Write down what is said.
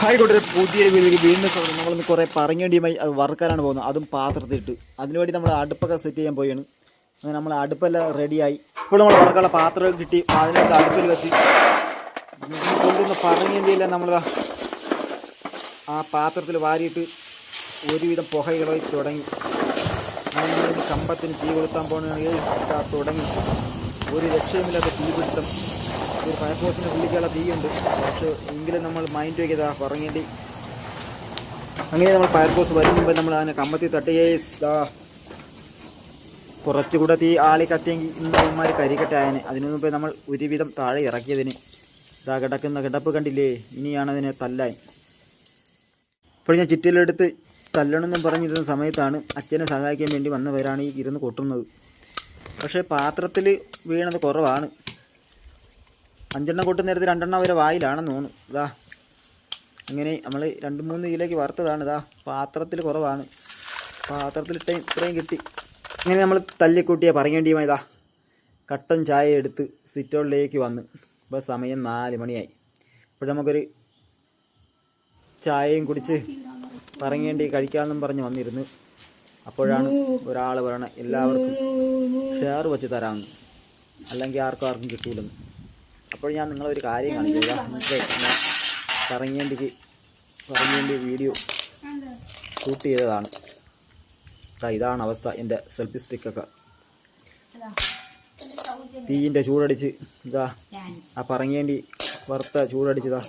Hi കൂട്ടരെ പുതിയ വീട്ടിലേക്ക് വീണ്ടും സ്വാഗതം. നമ്മളിന്ന് കുറേ പറങ്ങേണ്ടിയുമായി അത് വറുക്കാനാണ് പോകുന്നത്. അതും പാത്രത്തിലിട്ട്. അതിനുവേണ്ടി നമ്മൾ അടുപ്പൊക്കെ സെറ്റ് ചെയ്യാൻ പോയാണ് അങ്ങനെ നമ്മൾ അടുപ്പെല്ലാം റെഡിയായി ഇപ്പോൾ നമ്മൾ വറുക്കാനുള്ള പാത്രം കിട്ടി. അതിനകത്ത് അടുപ്പിൽ വെച്ച് കൊണ്ടുവന്ന് പറങ്ങേണ്ടിയെല്ലാം നമ്മൾ ആ പാത്രത്തിൽ വാരിയിട്ട് ഒരുവിധം പുകകളായി തുടങ്ങി. കമ്പത്തിന് തീ കൊളുത്താൻ പോകണമെങ്കിൽ തുടങ്ങി. ഒരു രക്ഷയുമില്ലാത്ത തീ പിടുത്തം ഒരു ഫയർഫോഴ്സിന് പുള്ളിക്കുള്ള തീയുണ്ട്. പക്ഷേ എങ്കിലും നമ്മൾ മൈൻഡ് വയ്ക്കതാ പറങ്ങേണ്ടി അങ്ങനെ നമ്മൾ ഫയർഫോഴ്സ് വരും മുമ്പ് നമ്മൾ അതിനെ കമ്പത്തി തട്ടുകയെ കുറച്ചുകൂടെ തീ ആളി കത്തിയെങ്കിൽ ഇന്നവന്മാർ കരിക്കട്ടെ ആയനെ അതിനു. മുമ്പേ നമ്മൾ ഒരുവിധം താഴെ ഇറക്കിയതിന്. ഇതാ കിടക്കുന്ന കിടപ്പ് കണ്ടില്ലേ? ഇനിയാണ് അതിനെ തല്ലാൻ. ഇപ്പോൾ ഞാൻ ചുറ്റിലെടുത്ത് തല്ലണമെന്നും പറഞ്ഞിരുന്ന സമയത്താണ് അച്ഛനെ സഹായിക്കാൻ വേണ്ടി വന്നവരാണ് ഈ ഇരുന്ന് കൊട്ടുന്നത്. പക്ഷേ പാത്രത്തിൽ വീണത് കുറവാണ്. അഞ്ചെണ്ണം കൊട്ടുന്ന നേരത്ത് രണ്ടെണ്ണം വരെ വായിലാണെന്ന് തോന്നുന്നു. ഇതാ. ഇങ്ങനെ നമ്മൾ രണ്ട് മൂന്ന് കിലോയ്ക്ക് വറുത്തതാണ്. ഇതാ പാത്രത്തിൽ കുറവാണ്. പാത്രത്തിൽ ഇത്രയും ഇത്രയും കിട്ടി. ഇങ്ങനെ നമ്മൾ തല്ലിക്കൂട്ടിയ പറയേണ്ടിയുമായി ഇതാ കട്ടൻ ചായ എടുത്ത് സിറ്റോളിലേക്ക് വന്ന്. ഇപ്പോൾ സമയം നാല് മണിയായി. ഇപ്പോൾ നമുക്കൊരു ചായയും കുടിച്ച് പറങ്ങേണ്ടി കഴിക്കാമെന്നും പറഞ്ഞ് വന്നിരുന്നു. അപ്പോഴാണ് ഒരാൾ പറയണത് എല്ലാവർക്കും ഷെയർ വെച്ച് തരാമെന്ന്. അല്ലെങ്കിൽ ആർക്കും ആർക്കും കിട്ടൂലെന്ന്. അപ്പോൾ ഞാൻ നിങ്ങളൊരു കാര്യം കാണിക്കുക കറങ്ങേണ്ടി പറങ്ങേണ്ടിക്ക് പറങ്ങേണ്ടി വീഡിയോ ഷൂട്ട് ചെയ്തതാണ്. ഇതാണ് അവസ്ഥ എന്റെ സെൽഫി സ്റ്റിക്കൊക്കെ. തീയിന്റെ ചൂടടിച്ച് ഇതാ. ആ പറങ്ങേണ്ടി വറുത്ത ചൂടടിച്ചതാ